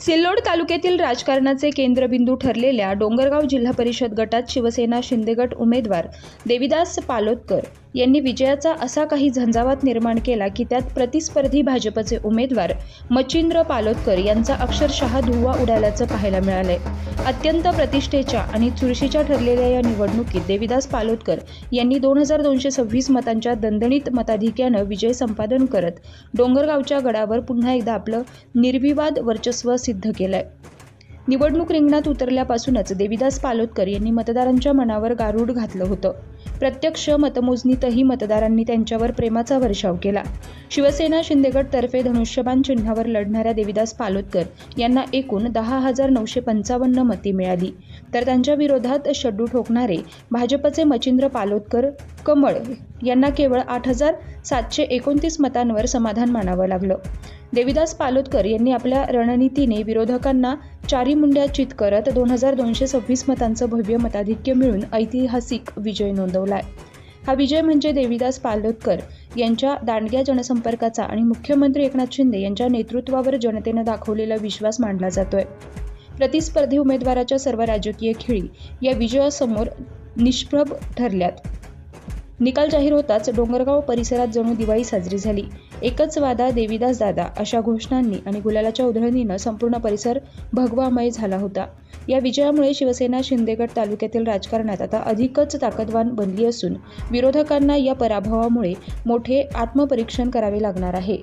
सिल्लोड तालुक्यातील राजकारणाचे केंद्रबिंदू ठरलेल्या डोंगरगाव जिल्हा परिषद गटात शिवसेना शिंदेगट उमेदवार देविदास पालोदकर. यांनी विजयाचा असा काही झंझावात निर्माण केला की त्यात प्रतिस्पर्धी भाजपचे उमेदवार मच्छिंद्र पालोदकर यांचा अक्षरशः धुवा उडाल्याचं पाहायला मिळालंय. अत्यंत प्रतिष्ठेच्या आणि चुरशीच्या ठरलेल्या या निवडणुकीत देविदास पालोदकर यांनी दोन हजार दोनशे सव्वीस मतांच्या दणदणीत मताधिक्यानं विजय संपादन करत डोंगरगावच्या गडावर पुन्हा एकदा आपलं निर्विवाद वर्चस्व सिद्ध केलंय. निवडणूक रिंगणात उतरल्यापासूनच देविदास पालोदकर यांनी मतदारांच्या मनावर गारूड घातलं होतं. प्रत्यक्ष मतमोजणीतही मतदारांनी त्यांच्यावर प्रेमाचा वर्षाव केला. शिवसेना शिंदेगड तर्फे धनुष्यबाण चिन्हावर लढणाऱ्या देविदास पालोदकर यांना एकूण दहा हजार नऊशे पंचावन्न मते मिळाली. तर त्यांच्या विरोधात शड्डू ठोकणारे भाजपचे मचिंद्र पालोदकर कमळ यांना केवळ आठ हजार सातशे एकोणतीस मतांवर समाधान मानावं लागलं. देविदास पालोदकर यांनी आपल्या रणनीतीने विरोधकांना चारी मुंड्या चित करत दोन हजार दोनशे सव्वीस मतांचं भव्य मताधिक्य मिळून ऐतिहासिक विजय नोंदवलाय. हा विजय म्हणजे देविदास पालोदकर यांच्या दांडग्या जनसंपर्काचा आणि मुख्यमंत्री एकनाथ शिंदे यांच्या नेतृत्वावर जनतेनं दाखवलेला विश्वास मानला जातोय. प्रतिस्पर्धी उमेदवाराच्या सर्व राजकीय खेळी या विजयासमोर निष्प्रभ ठरल्यात. निकाल जाहीर होताच डोंगरगाव परिसरात जणू दिवाळी साजरी झाली. एकच वादा देवीदास दादा अशा घोषणांनी आणि गुलालाच्या उधळणीनं संपूर्ण परिसर भगवामय झाला होता. या विजयामुळे शिवसेना शिंदेगड तालुक्यातील राजकारणात आता अधिकच ताकदवान बनली असून विरोधकांना या पराभवामुळे मोठे आत्मपरीक्षण करावे लागणार आहे.